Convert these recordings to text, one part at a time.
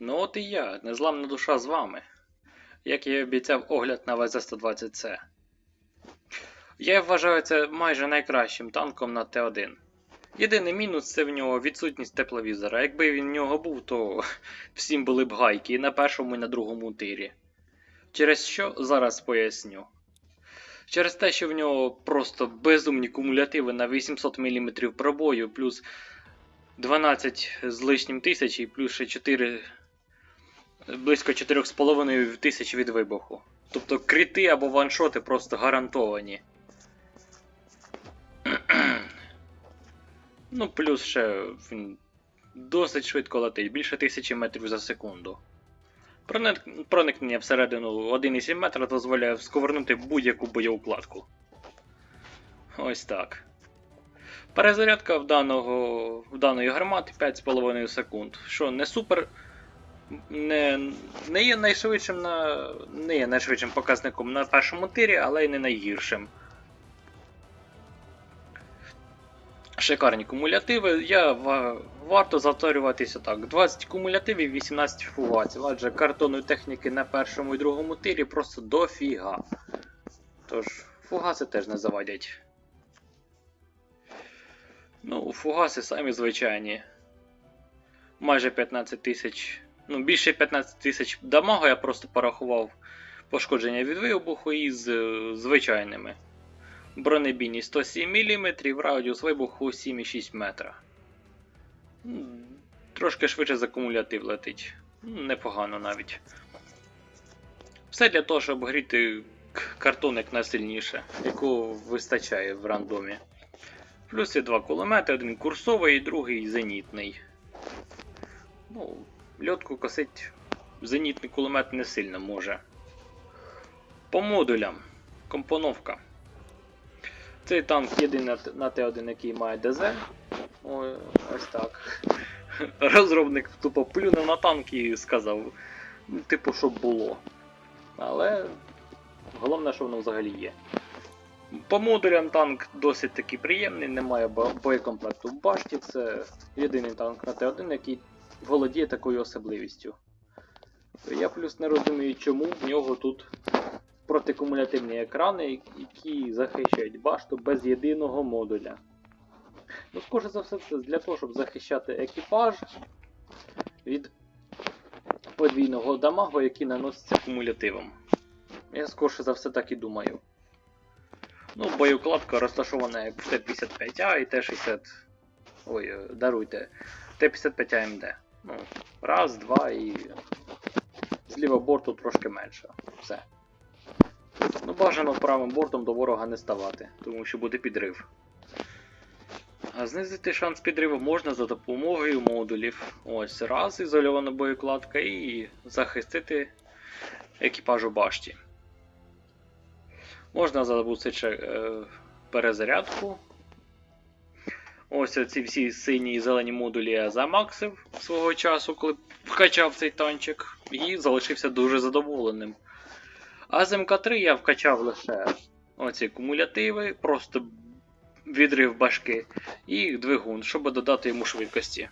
Ну от і я, незламна душа з вами. Як я і обіцяв огляд на ВЗ-120С. Я вважаю це майже найкращим танком на Т1. Єдиний мінус це в нього відсутність тепловізора. Якби він в нього був, то всім були б гайки і на першому, і на другому тирі. Через що зараз поясню. Через те, що в нього просто безумні кумулятиви на 800 мм пробою, плюс 12 з лишнім тисяч і плюс ще 4 близько 4,5 тисяч від вибуху. Тобто крити або ваншоти просто гарантовані. ну, плюс ще він досить швидко летить, більше тисячі метрів за секунду. Проникнення всередину 1,7 метра дозволяє сковернути будь-яку бойову кладку. Ось так. Перезарядка в, даного, в даної гармати 5,5 секунд. Що не супер. Не, не є найшвидшим на. Не є найшвидшим показником на першому тирі, але й не найгіршим. Шикарні кумулятиви. Я ва- варто завторюватися так. 20 кумулятивів, 18 фугасів, адже картонної техніки на першому і другому тирі просто дофіга. Тож, фугаси теж не завадять. Ну, фугаси самі звичайні. Майже 15 тисяч. Ну, більше 15 тисяч дамага я просто порахував пошкодження від вибуху із е, звичайними. Бронебійні 107 мм, радіус вибуху 7,6 метра. М, Трошки швидше за кумулятив летить. Непогано навіть. Все для того, щоб гріти к- картон як найсильніше, якого вистачає в рандомі. Плюс є два кулемети, один курсовий, другий зенітний. Ну, льотку косить зенітний кулемет не сильно може. По модулям. Компоновка. Цей танк єдиний на Т- на Т1, який має ДЗ. Ой, ось так. Розробник тупо плюнув на танк і сказав, ну, типу, щоб було. Але головне, що воно взагалі є. По модулям танк досить таки приємний, немає боєкомплекту в башті. Це єдиний танк на Т1, який володіє такою особливістю. Я плюс не розумію, чому в нього тут протикумулятивні екрани, які захищають башту без єдиного модуля. Ну, скоріше за все, це для того, щоб захищати екіпаж від подвійного дамагу, який наноситься кумулятивом. Я скоріше за все так і думаю. Ну, боєукладка розташована як Т-55А і Т-60. Ой, е, даруйте. Т-55 АМД. Раз, два і. З лівого борту трошки менше. Все. Ну, бажано правим бортом до ворога не ставати, тому що буде підрив. А знизити шанс підриву можна за допомогою модулів. Ось раз ізольована боєкладка і захистити екіпаж у башті. Можна запустити е, перезарядку. Ось ці всі сині і зелені модулі я замаксив свого часу, коли вкачав цей танчик, і залишився дуже задоволеним. А з МК3 я вкачав лише оці кумулятиви, просто відрив башки і двигун, щоб додати йому швидкості.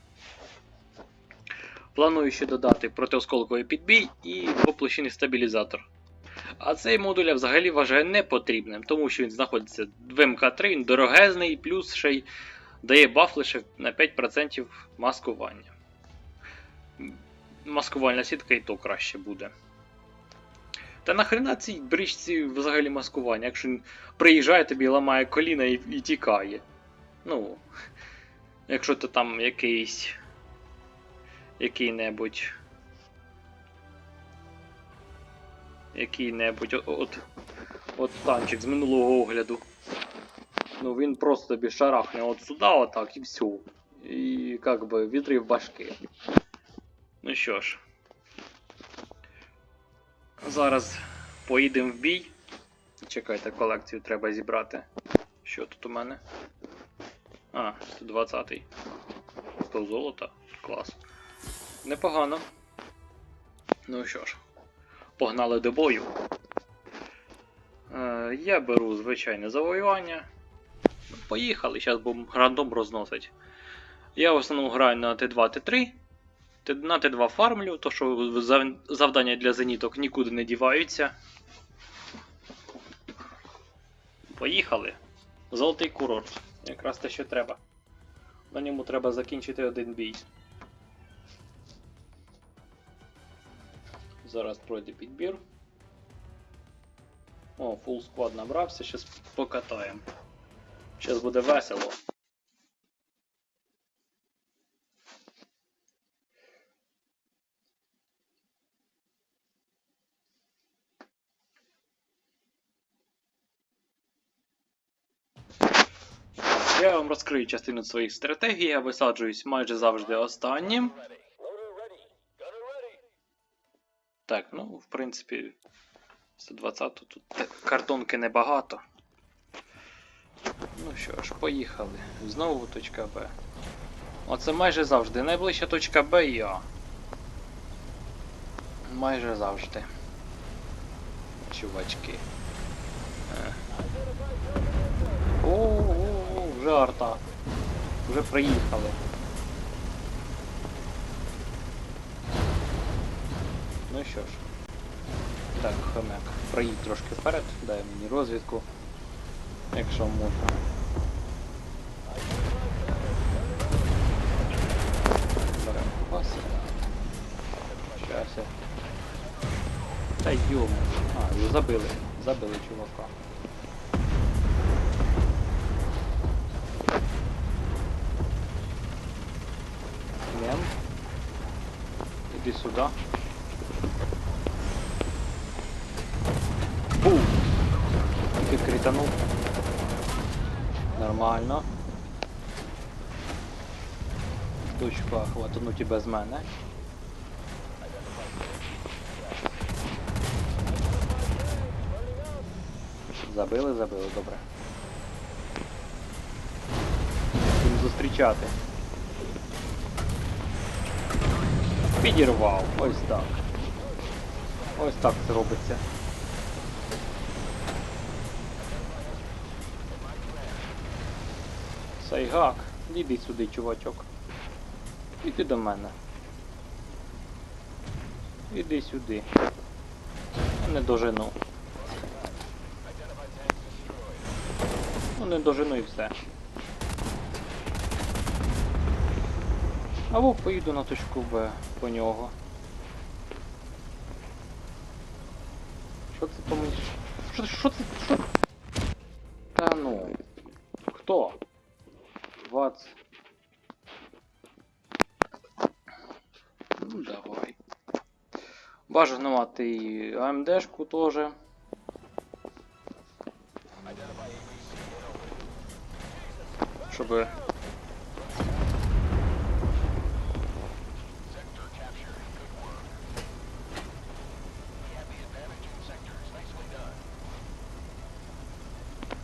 Планую ще додати протиосколковий підбій і поплощинний стабілізатор. А цей модуль я взагалі вважаю непотрібним, тому що він знаходиться в МК3, він дорогезний, плюс ще й дає баф лише на 5% маскування. Маскувальна сітка і то краще буде. Та нахрена цій бричці взагалі маскування, якщо він приїжджає тобі, ламає коліна і, і тікає. Ну, якщо то там якийсь. Який-небудь. Який-небудь от, от танчик з минулого огляду. Ну він просто тобі шарахне от сюди, отак, і все. І як би відрив башки. Ну що ж. Зараз поїдемо в бій. Чекайте, колекцію треба зібрати. Що тут у мене? А, 120-й. 100 золота. Клас. Непогано. Ну що ж, погнали до бою. Е, я беру звичайне завоювання. Поїхали, зараз будемо рандом розносить. Я в основному граю на Т2, Т3. На Т2 фармлю, то що завдання для зеніток нікуди не діваються. Поїхали. Золотий курорт. Якраз те, що треба. На ньому треба закінчити один бій. Зараз пройде підбір. О, фул склад набрався, щас покатаємо. Щас буде весело. Я вам розкрию частину своїх стратегій, я висаджуюсь майже завжди останнім. Так, ну, в принципі, 120 тут картонки небагато. Ну що ж, поїхали. Знову точка Б. Оце майже завжди. Найближча точка Б і А. Майже завжди. Чувачки. Е. О-о-о, вже арта. Вже приїхали. Ну що ж. Так, хомяк, проїдь трошки вперед, дай мені розвідку. Якщо можна. Беремо вас. Щас я. Та йому. А, забили. Забили чувака. Нем. Іди сюди. Бум! Тільки кританув. Нормально. Точка хватануть і без мене. Забили, забили, добре. Будемо зустрічати. Підірвав. Ось так. Ось так це робиться. Сайгак, іди сюди, чувачок. Іди до мене. Іди сюди. Не дожену. Ну не дожену і все. Або поїду на точку Б по нього. Що це мені? Що, що це? Що? Бажано мати і АМДшку теж. Щоб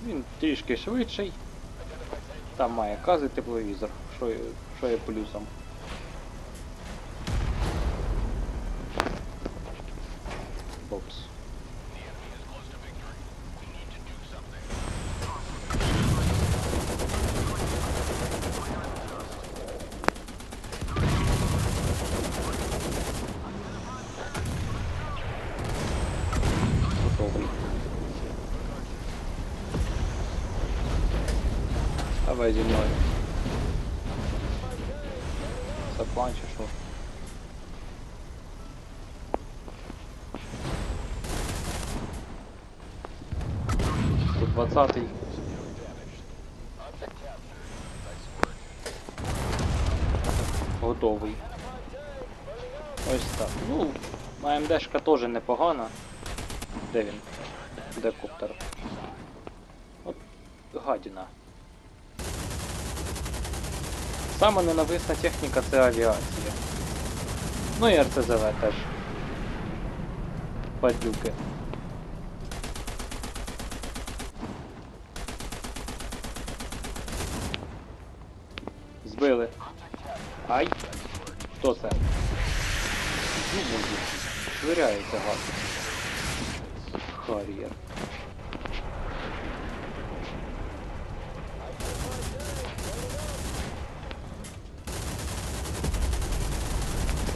Він трішки швидший. Там має кази тепловізор, що, є- що є плюсом. Готовий. Давай зі мною. Заплан чи 20-й. Готовий. Ось так. Ну, АМДшка теж непогана. Де він? Де коптер? От гадіна. Сама ненависна техніка це авіація. Ну і РЦЗВ теж. Падлюки. Збили. Ай! Хто це? Ну, Швиряється гад. Хар'єр.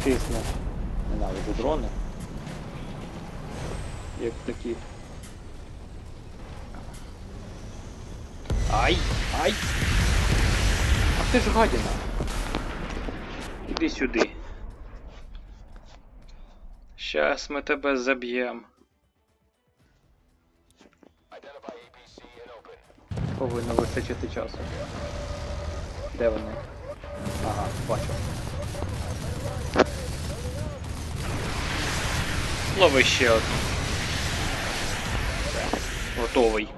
чесно. Ненавиджу дрони. Як такі. Ай! Ай! А ти ж гадіна! Іди сюди. Щас ми тебе заб'єм. Повинно вистачити часу. Де вони? Ага, бачу. Лови ще одну. Готовий.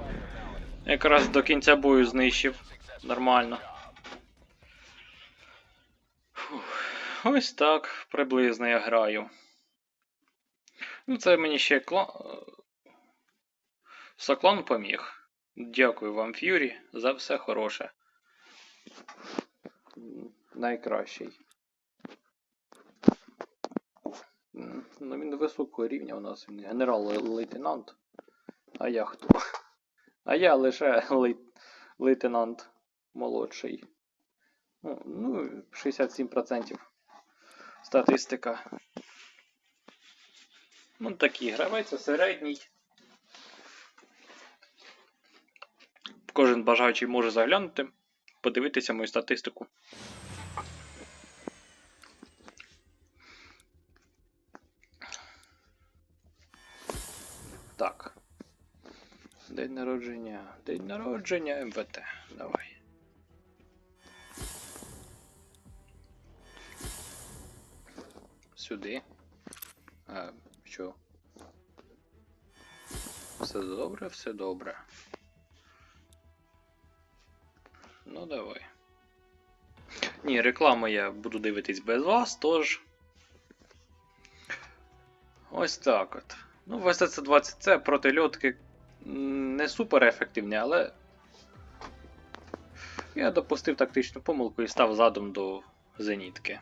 Якраз до кінця бою знищив. Нормально. Фух. Ось так приблизно я граю. Ну, це мені ще клон. Соклон поміг. Дякую вам, Ф'юрі, за все хороше. Найкращий. Ну, він високого рівня у нас він генерал-лейтенант. А я хто? А я лише лей... лейтенант молодший. Ну, ну, 67% статистика. Ну, такий гравець середній. Кожен бажаючий може заглянути, подивитися мою статистику. Так. День народження. День народження МВТ. Давай. Сюди. А, що? Все добре, все добре. Давай. Ні, рекламу я буду дивитись без вас, тож. Ось так от. Ну, ВСЦ-20C проти льотки не супер ефективні, але. Я допустив тактичну помилку і став задом до зенітки.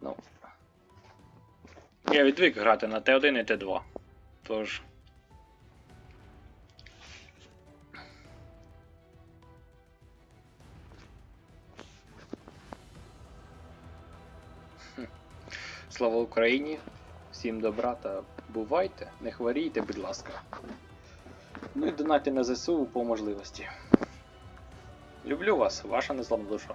Ну. Я відвик грати на Т1 і Т2. Тож. Слава Україні! Всім добра та бувайте, не хворійте, будь ласка. Ну і донайте на ЗСУ по можливості. Люблю вас, ваша незламна душа.